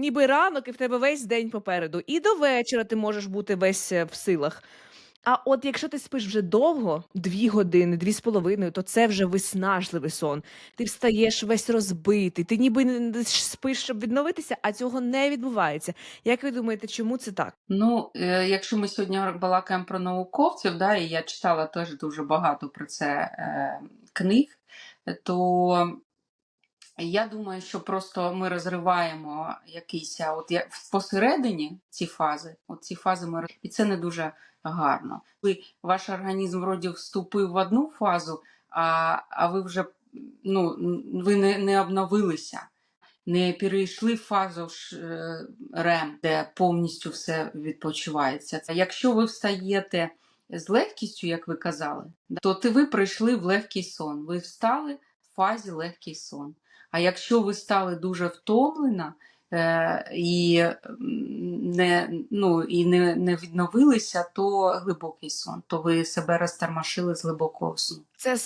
ніби ранок, і в тебе весь день попереду. І до вечора ти можеш бути весь е, в силах. А от якщо ти спиш вже довго, 2 години, 2,5, то це вже виснажливий сон. Ти встаєш весь розбитий, ти ніби не- спиш, щоб відновитися, а цього не відбувається. Як ви думаєте, чому це так? Ну, е, якщо ми сьогодні балакаємо про науковців, да, і я читала теж дуже багато про це е, книг, то я думаю, що просто ми розриваємо якийсь, от я посередині ці фази, от ці фази ми і це не дуже гарно. Ви ваш організм вроді вступив в одну фазу, а, а ви вже ну, ви не, не обновилися. Не перейшли в фазу РЕМ, де повністю все відпочивається. Якщо ви встаєте з легкістю, як ви казали, то ти ви прийшли в легкий сон. Ви встали фазі легкий сон. А якщо ви стали дуже втомлена е, і, не, ну, і не, не відновилися, то глибокий сон, то ви себе розтормошили з глибокого сну. Це